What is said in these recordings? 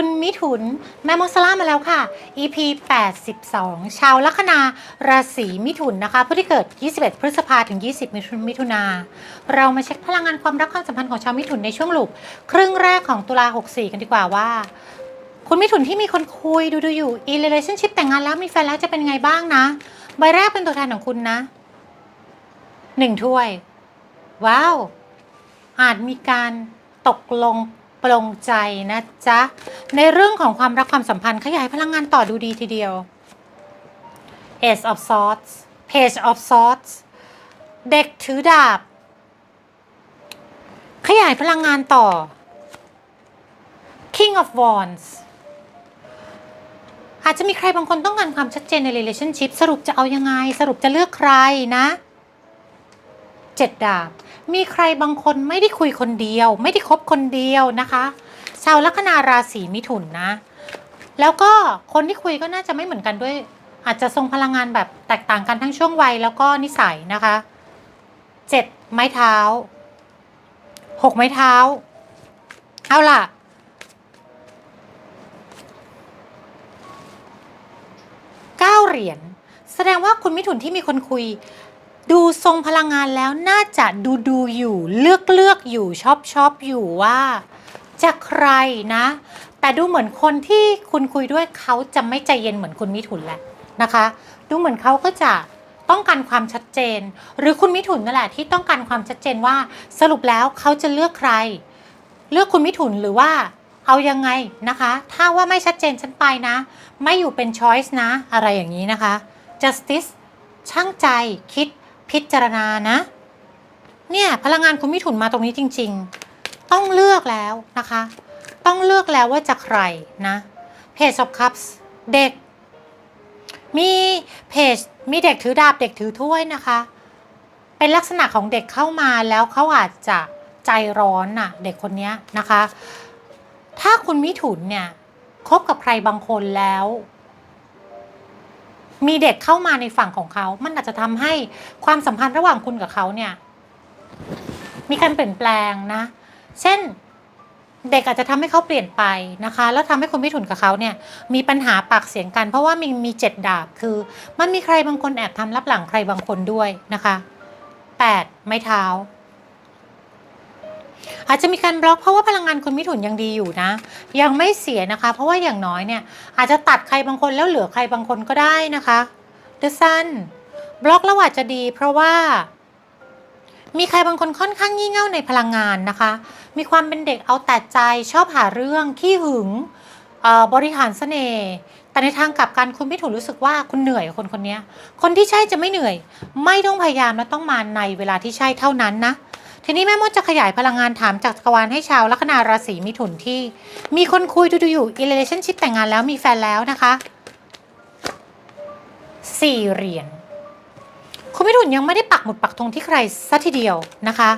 คุณมิถุนแม่มอสลามาแล้วค่ะ EP 82 ชาวลัคนาราศีมิถุนนะคะผู้ที่เกิด 21 พฤษภาถึง 20 มิถุมิถุนา เรามาเช็คพลังงานความรักความสัมพันธ์ของชาวมิถุนในช่วงหลูปครึ่งแรกของตุลา 64 กันดีกว่าว่า คุณมิถุนที่มีคนคุยดูดูอยู่ in relationship แต่งงานแล้วมีแฟนแล้วจะเป็นไงบ้างนะ ใบแรกเป็นตัวแทนของคุณนะหนึ่งถ้วย ว้าวอาจมีการตกลง ปลงใจนะจ๊ะ ในเรื่องของความรักความสัมพันธ์ขยายพลังงานต่อดูดีทีเดียว Ace of Swords Page of Swords เด็กถือดาบ ขยายพลังงานต่อ King of Wands อาจจะมีใครบางคนต้องการความชัดเจนใน relationship สรุปจะเอายังไง สรุปจะเลือกใครนะ เจ็ดดาบ มีใครบางคนไม่ได้คุยคนเดียว ไม่ได้คบคนเดียวนะคะชาวลัคนาราศีมิถุนนะ แล้วก็คนที่คุยก็น่าจะไม่เหมือนกันด้วย อาจจะทรงพลังงานแบบแตกต่างกันทั้งช่วงวัยแล้วก็นิสัยนะคะเจ็ดไม้เท้าหกไม้เท้า เอาล่ะ เก้าเหรียญ แสดงว่าคุณมิถุนที่มีคนคุย ดูทรงพลังงานแล้วน่าจะดูดูอยู่เลือกเลือกอยู่ชอบชอบอยู่ว่าจะใครนะ แต่ดูเหมือนคนที่คุณคุยด้วยเขาจะไม่ใจเย็นเหมือนคุณมิถุนแหละนะคะ ดูเหมือนเขาก็จะต้องการความชัดเจน หรือคุณมิถุนนั่นแหละที่ต้องการความชัดเจนว่า สรุปแล้วเขาจะเลือกใคร เลือกคุณมิถุนหรือว่าเอายังไงนะคะ ถ้าว่าไม่ชัดเจนฉันไปนะ ไม่อยู่เป็น choice นะ อะไรอย่างนี้นะคะ justice ช่างใจคิด พิจารณานะ เนี่ยพลังงานคุณมิถุนมาตรงนี้จริง ๆ ต้องเลือกแล้วนะคะ ต้องเลือกแล้วว่าจะใครนะ Page of Cups เด็ก มีเพจมีเด็กถือดาบเด็กถือถ้วยนะคะ เป็นลักษณะของเด็กเข้ามาแล้วเขาอาจจะใจร้อนน่ะ เด็กคนนี้นะคะ ถ้าคุณมิถุนเนี่ยคบกับใครบางคนแล้ว มีเด็กเข้ามาในฝั่งของเขา มันอาจจะทำให้ความสัมพันธ์ระหว่างคุณกับเขาเนี่ย มีการเปลี่ยนแปลงนะ เช่นเด็กอาจจะทำให้เขาเปลี่ยนไปนะคะ แล้วทำให้คุณมิถุนกับเขาเนี่ย มีปัญหาปากเสียงกัน เพราะว่ามีมีเจ็ดดาบคือ มันมีใครบางคนแอบทำรับหลังใครบางคนด้วยนะคะแปดไม้เท้า อาจจะมีการบล็อกเพราะว่าพลังงานคุณมิถุนยังดีอยู่นะ ยังไม่เสียนะคะ เพราะว่าอย่างน้อยเนี่ย อาจจะตัดใครบางคนแล้วเหลือใครบางคนก็ได้นะคะ The Sun บล็อกแล้วอาจจะดี เพราะว่า มีใครบางคนค่อนข้างงี่เง่าในพลังงานนะคะ มีความเป็นเด็กเอาแต่ใจชอบหาเรื่องขี้หึงบริหารเสน่ห์แต่ในทางกลับกันคุณมิถุนรู้สึกว่าคุณเหนื่อยคนคนนี้คนที่ใช่จะไม่เหนื่อย ไม่ต้องพยายามและต้องมาในเวลาที่ใช่เท่านั้นนะ ทีนี้แม่มดจะขยายพลังงานถามจากจักรวาลให้ชาวลัคนาราศีมิถุนที่ มีคนคุยดูๆอยู่ in relationship แต่งงานแล้วมีแฟนแล้วนะคะสี่เหรียญคุณมิถุนยังไม่ได้ปักหมุดปักธงที่ใครสัทีเดียวนะคะ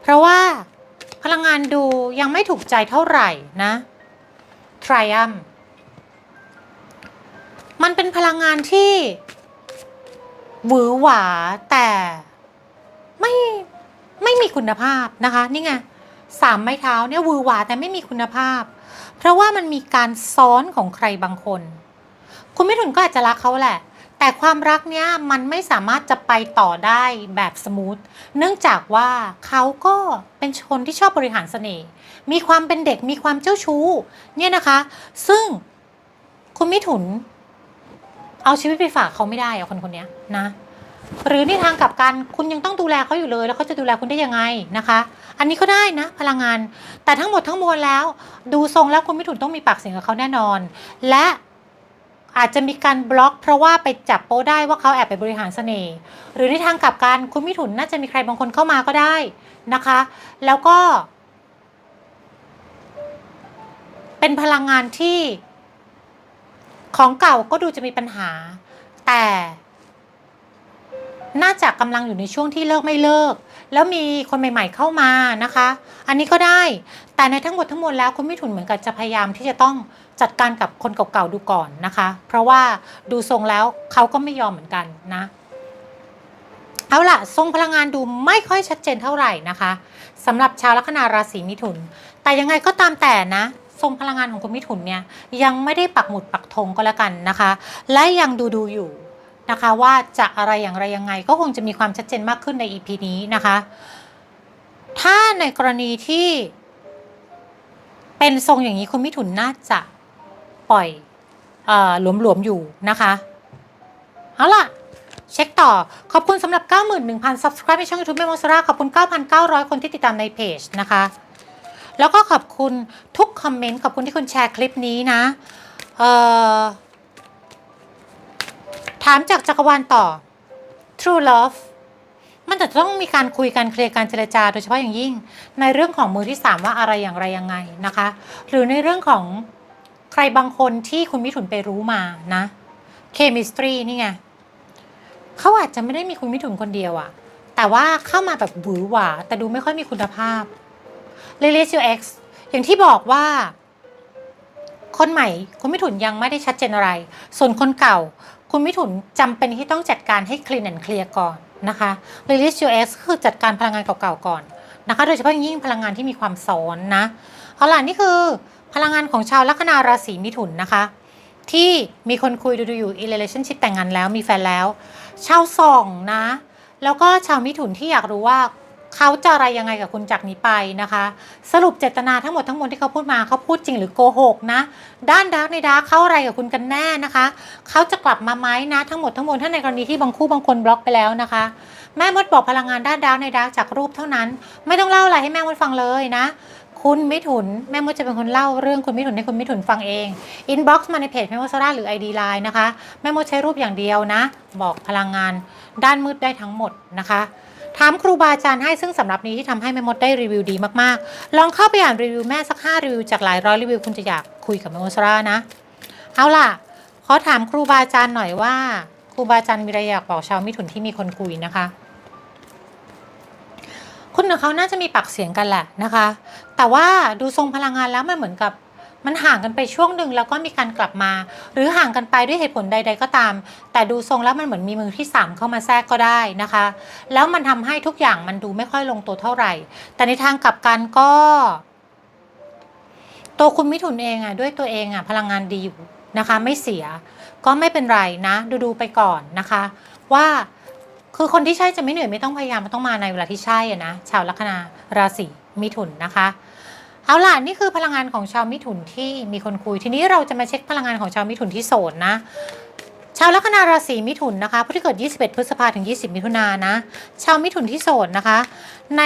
เพราะว่าพลังงานดูยังไม่ถูกใจเท่าไหร่นะ triumph มันเป็นพลังงานที่หวือหวาแต่ ไม่มีคุณภาพนะคะนี่ไงสามไม้เท้าเนี่ยวือหวาแต่ไม่มีคุณภาพ เพราะว่ามันมีการซ้อนของใครบางคน คุณมิถุนก็อาจจะรักเขาแหละ แต่ความรักเนี้ยมันไม่สามารถจะไปต่อได้แบบสมูทเนื่องจากว่าเขาก็เป็นคนที่ชอบบริหารเสน่ห์มีความเป็นเด็กมีความเจ้าชู้เนี่ยนะคะ ซึ่งคุณมิถุน เอาชีวิตไปฝากเขาไม่ได้อะคนคนนี้นะ หรือในทางกลับกันคุณยังต้องดูแลเขาอยู่เลย แล้วเขาจะดูแลคุณได้ยังไงนะคะ อันนี้ก็ได้นะพลังงาน แต่ทั้งหมดทั้งมวลแล้ว ดูทรงแล้วคุณมิถุนต้องมีปากเสียงกับเขาแน่นอน และอาจจะมีการบล็อก เพราะว่าไปจับโป๊ได้ว่าเขาแอบไปบริหารเสน่ห์หรือในทางกลับกันคุณมิถุนน่าจะมีใครบางคนเข้ามาก็ได้นะคะ แล้วก็ เป็นพลังงานที่ ของเก่าก็ดูจะมีปัญหา แต่ น่าจะกำลังอยู่ในช่วงที่เลิกไม่เลิก แล้วมีคนใหม่ ๆเข้ามานะคะ อันนี้ก็ได้ แต่ในทั้งหมดทั้งมวลแล้วคุณมิถุนเหมือนกับจะพยายามที่จะต้องจัดการกับคนเก่าๆดูก่อนนะคะ เพราะว่าดูทรงแล้วเขาก็ไม่ยอมเหมือนกันนะเอาล่ะทรงพลังงานดูไม่ค่อยชัดเจนเท่าไหร่นะคะสำหรับชาวลัคนาราศีมิถุน แต่ยังไงก็ตามแต่นะ ทรงพลังงานของคุณมิถุนเนี่ยยังไม่ได้ปักหมุดปักธงก็แล้วกันนะคะ และยังดูดูอยู่ นะคะว่าจะอะไรอย่างไรยังไง ก็คงจะมีความชัดเจนมากขึ้นใน EP นี้นะคะ ถ้าในกรณีที่เป็นทรงอย่างนี้คุณมิถุนน่าจะปล่อยหลวมๆอยู่นะคะเอาล่ะเช็คต่อ ขอบคุณสำหรับ 91,000 subscribe ในช่อง YouTube แม่มอสราขอบคุณ 9,900 คนที่ติดตามในเพจนะคะ แล้วก็ขอบคุณทุกคอมเมนต์ ขอบคุณที่คุณแชร์คลิปนี้นะ เอ่อ ถามจากจักรวาลต่อ True Love มันจะต้องมีการคุยกันเคลียร์การเจรจา โดยเฉพาะอย่างยิ่ง ในเรื่องของมือที่สามว่าอะไรอย่างไรยังไงนะคะ หรือในเรื่องของใครบางคนที่คุณมิถุนไปรู้มานะ chemistry นี่ไงเขาอาจจะไม่ได้มีคุณมิถุนคนเดียวอะแต่ว่าเข้ามาแบบหวือหวาแต่ดูไม่ค่อยมีคุณภาพ r e l a t i o X อย่างที่บอกว่า คนใหม่คุณมิถุนยังไม่ได้ชัดเจนอะไร ส่วนคนเก่า คุณมิถุนจำเป็นที่ต้องจัดการให้ clean and clear ก่อนนะคะ r e l a t i o X คือจัดการพลังงานเก่าๆก่อนนะคะ โดยเฉพาะยิ่งพลังงานที่มีความซ้อนนะเอาล่ะนี่คือพลังงานของชาวลัคนาราศีมิถุนนะคะ ที่มีคนคุยดูๆอยู่ in relationship แต่งงานแล้วมีแฟนแล้ว ชาวส่องนะ แล้วก็ชาวมิถุนที่อยากรู้ว่า เขาจะอะไรยังไงกับคุณจากนี้ไปนะคะ สรุปเจตนาทั้งหมดทั้งมวลที่เขาพูดมาเขาพูดจริงหรือโกหกนะด้านดาร์กในดาร์กเขาอะไรกับคุณกันแน่นะคะ เขาจะกลับมาไหมนะทั้งหมดทั้งมวลถ้าในกรณีที่บางคู่บางคนบล็อกไปแล้วนะคะ แม่มดบอกพลังงานด้านดาร์กในดาร์กจากรูปเท่านั้น ไม่ต้องเล่าอะไรให้แม่มดฟังเลยนะคุณมิถุน แม่มดจะเป็นคนเล่าเรื่องคุณมิถุนให้คุณมิถุนฟังเองอินบ็อกซ์มาในเพจแม่มดซาร่าหรือ ID Line นะคะ แม่มดใช้รูปอย่างเดียวนะ บอกพลังงานด้านมืดได้ทั้งหมดนะคะ ถามครูบาอาจารย์ให้ซึ่งสำหรับนี้ที่ทำให้แม่มดได้รีวิวดีมากๆ ลองเข้าไปอ่านรีวิวแม่สัก5รีวิวจากหลายร้อยรีวิวคุณจะอยากคุยกับแม่มดซาร่านะ เอาล่ะ ขอถามครูบาอาจารย์หน่อยว่า ครูบาอาจารย์มีอะไรอยากบอกชาวมิถุนที่มีคนคุยนะคะ คุณกับเขาน่าจะมีปากเสียงกันแหละนะคะ แต่ว่าดูทรงพลังงานแล้วมันเหมือนกับ มันห่างกันไปช่วงหนึ่งแล้วก็มีการกลับมา หรือห่างกันไปด้วยเหตุผลใด ๆ ก็ตาม แต่ดูทรงแล้วมันเหมือนมีมือที่สามเข้ามาแทรกก็ได้นะคะ แล้วมันทำให้ทุกอย่างมันดูไม่ค่อยลงตัวเท่าไหร่ แต่ในทางกลับกันก็ ตัวคุณมิถุนเองอะด้วยตัวเองอะพลังงานดีอยู่นะคะ ไม่เสียก็ไม่เป็นไรนะดูดูๆไปก่อนนะคะ ว่าคือคนที่ใช่จะไม่เหนื่อยไม่ต้องพยายามมันต้องมาในเวลาที่ใช่อะนะชาวลัคนาราศีมิถุนนะคะ เอาล่ะนี่คือพลังงานของชาวมิถุนที่มีคนคุย ทีนี้เราจะมาเช็คพลังงานของชาวมิถุนที่โสดนะ ชาวลัคนาราศีมิถุนนะคะผู้ที่เกิด 21 พฤษภาถึง 20 มิถุนายนนะ ชาวมิถุนที่โสดนะคะ ใน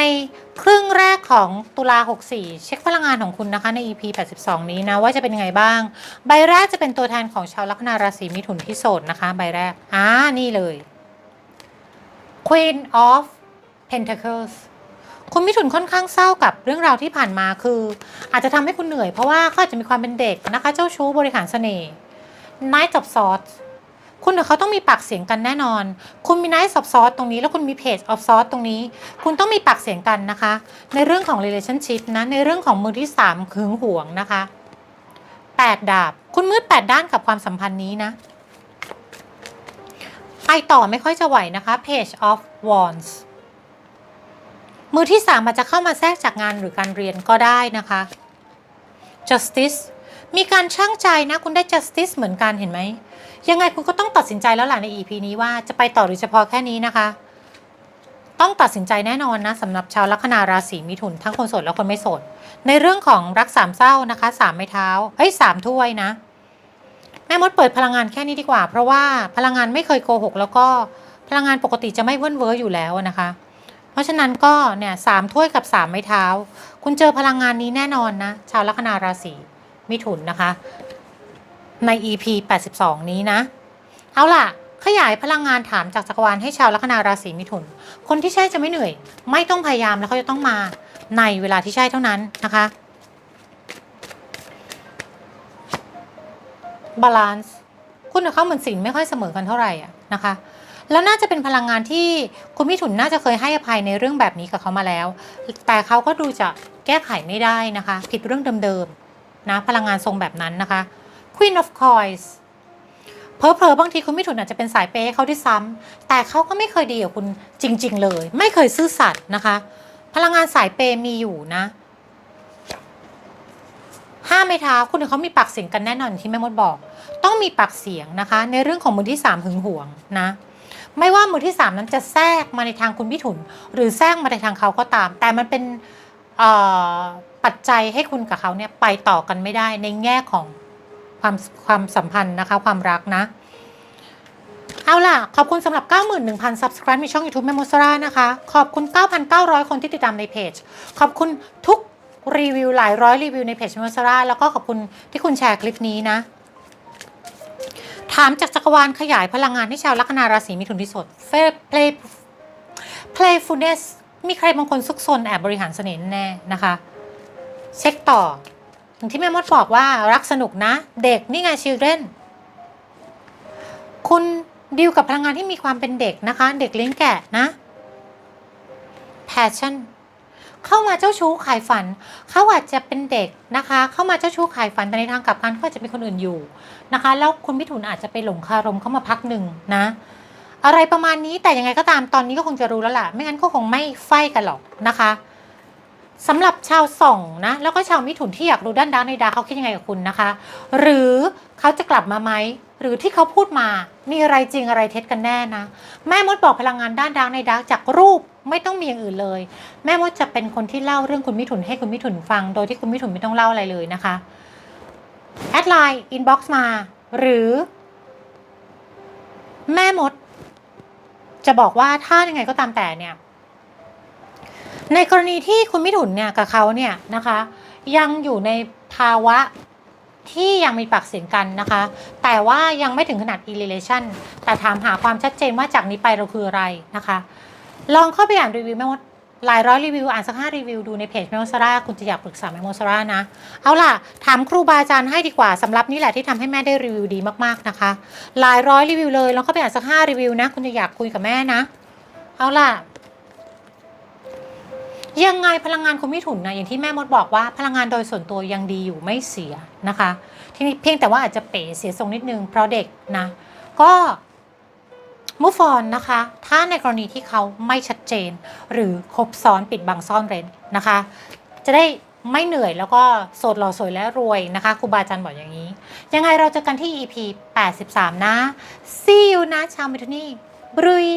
ครึ่งแรกของตุลา 64 เช็คพลังงานของคุณนะคะใน EP 82 นี้นะว่าจะเป็นยังไงบ้าง ใบแรกจะเป็นตัวแทนของชาวลัคนาราศีมิถุนที่โสดนะคะ ใบแรกอ่านี่เลย Queen of Pentacles คุณมิถุนค่อนข้างเศร้ากับเรื่องราวที่ผ่านมาคือ อาจจะทำให้คุณเหนื่อยเพราะว่าเขาอาจจะมีความเป็นเด็กนะคะ เจ้าชู้บริหารเสน่ห์ Knight of Swords คุณกับเขาต้องมีปากเสียงกันแน่นอน คุณมี Knight of Swords ตรงนี้ แล้วคุณมี Page of Swords ตรงนี้ คุณต้องมีปากเสียงกันนะคะ ในเรื่องของ relationship นะ ในเรื่องของมือที่สามหึงหวงนะคะแปดดาบ คุณมืดแปดด้านกับความสัมพันธ์นี้นะ ไปต่อไม่ค่อยจะไหวนะคะ Page of Wands มือที่สามอาจจะเข้ามาแทรกจากงานหรือการเรียนก็ได้นะคะ justice มีการช่างใจนะ คุณได้ justice เหมือนกันเห็นไหม ยังไงคุณก็ต้องตัดสินใจแล้วล่ะใน EP นี้ว่าจะไปต่อหรือจะพอแค่นี้นะคะ ต้องตัดสินใจแน่นอนนะสำหรับชาวลัคนาราศีมิถุนทั้งคนโสดและคนไม่โสด ในเรื่องของรักสามเศร้านะคะสามไม้เท้าเอ้ยสามถ้วยนะ แม่มดเปิดพลังงานแค่นี้ดีกว่า เพราะว่าพลังงานไม่เคยโกหก แล้วก็พลังงานปกติจะไม่เว่นเว้ออยู่แล้วนะคะ เพราะฉะนั้นก็เนี่ยสามถ้วยกับสามไม้เท้า คุณเจอพลังงานนี้แน่นอนนะ ชาวลัคนาราศีมิถุนนะคะ ใน EP 82 นี้นะ เอาล่ะ ขยายพลังงานถามจากจักรวาลให้ชาวลัคนาราศีมิถุน คนที่ใช่จะไม่เหนื่อย ไม่ต้องพยายามแล้วเขาจะต้องมาในเวลาที่ใช่เท่านั้นนะคะบาลานซ์คุณกับเขาเหมือนสินไม่ค่อยเสมอกันเท่าไหร่อะนะคะ แล้วน่าจะเป็นพลังงานที่คุณมิถุนน่าจะเคยให้อภัยในเรื่องแบบนี้กับเขามาแล้ว แต่เขาก็ดูจะแก้ไขไม่ได้นะคะ ผิดเรื่องเดิมๆนะพลังงานทรงแบบนั้นนะคะ Queen of Coins เพอเพอบางทีคุณมิถุนอาจจะเป็นสายเปย์เขาด้วยซ้ำแต่เขาก็ไม่เคยดีกับคุณจริง ๆ เลย ไม่เคยซื่อสัตย์นะคะ พลังงานสายเปย์มีอยู่นะห้ามไม่ท้าคุณเขามีปากเสียงกันแน่นอนที่แม่มดบอก ต้องมีปากเสียงนะคะ ในเรื่องของมือที่สามหึงหวงนะ ไม่ว่ามือที่สามนั้นจะแทรกมาในทางคุณพิถุน หรือแทรกมาในทางเขาก็ตาม แต่มันเป็นปัจจัยให้คุณกับเขาเนี่ยไปต่อกันไม่ได้ในแง่ของความความสัมพันธ์นะคะ ความรักนะ เอาล่ะ ขอบคุณสำหรับ 91,000 subscribe ในช่อง YouTube แมโมสรานะคะ ขอบคุณ 9,900 คนที่ติดตามในเพจ ขอบคุณทุกรีวิวหลายร้อยรีวิวในเพจแมโมสราแล้วก็ขอบคุณที่คุณแชร์คลิปนี้นะ ถามจากจักรวาลขยายพลังงานให้ชาวลัคนาราศีมิถุนที่สด play playfulness มีใครบางคนซุกซนแอบบริหารเสน่ห์แน่นะคะ เช็คต่ออย่างที่แม่มดบอกว่ารักสนุกนะ เด็กนี่ไง children คุณดีลกับพลังงานที่มีความเป็นเด็กนะคะ เด็กเลี้ยงแกะนะ passion เข้ามาเจ้าชู้ขายฝัน เขาอาจจะเป็นเด็กนะคะ เข้ามาเจ้าชู้ขายฝันแต่ในทางกลับกันเขาอาจจะมีคนอื่นอยู่นะคะ แล้วคุณพิถุนอาจจะไปหลงคารมเข้ามาพักหนึ่งนะ อะไรประมาณนี้แต่ยังไงก็ตามตอนนี้ก็คงจะรู้แล้วล่ะ ไม่งั้นก็คงไม่ไฟกันหรอกนะคะ สำหรับชาวส่องนะแล้วก็ชาวมิถุนที่อยากรู้ด้านดาร์กในดาร์เขาคิดยังไงกับคุณนะคะ หรือเขาจะกลับมาไหมหรือที่เขาพูดมามีอะไรจริงอะไรเท็จกันแน่นะ แม่มดบอกพลังงานด้านดาร์กในดาร์กจากรูปไม่ต้องมีอย่างอื่นเลย แม่มดจะเป็นคนที่เล่าเรื่องคุณมิถุนให้คุณมิถุนฟัง โดยที่คุณมิถุนไม่ต้องเล่าอะไรเลยนะคะแอดไลน์อินบ็อกซ์มา หรือ แม่มด จะบอกว่าถ้ายังไงก็ตามแต่เนี่ย ในกรณีที่คุณมิถุนเนี่ยกับเขาเนี่ยนะคะ ยังอยู่ในภาวะที่ยังมีปากเสียงกันนะคะ แต่ว่ายังไม่ถึงขนาด relation แต่ถามหาความชัดเจนว่าจากนี้ไปเราคืออะไรนะคะ ลองเข้าไปอ่านรีวิวแม่มดหลายร้อยรีวิวอ่านสักห้ารีวิวดูในเพจแมโมซาร่าคุณจะอยากปรึกษาแมโมซาร่านะ เอาล่ะ ถามครูบาอาจารย์ให้ดีกว่าสำหรับนี่แหละที่ทำให้แม่ได้รีวิวดีมากๆนะคะ หลายร้อยรีวิวเลยลองเข้าไปอ่านสักห้ารีวิวนะ คุณจะอยากคุยกับแม่นะ เอาล่ะ ยังไงพลังงานคุณมิถุนนะอย่างที่แม่มดบอกว่าพลังงานโดยส่วนตัวยังดีอยู่ไม่เสียนะคะ ทีนี้เพียงแต่ว่าอาจจะเป๋เสียทรงนิดนึงเพราะเด็กนะก็มุฟอนนะคะ ถ้าในกรณีที่เขาไม่ชัดเจน หรือครบซ้อนปิดบังซ่อนเร้นนะคะ จะได้ไม่เหนื่อยแล้วก็โสดหล่อสวยและรวยนะคะครูบาอาจารย์บอกอย่างนี้ ยังไงเราเจอกันที่ EP 83 นะ See you นะชาวมิถุนีบรุย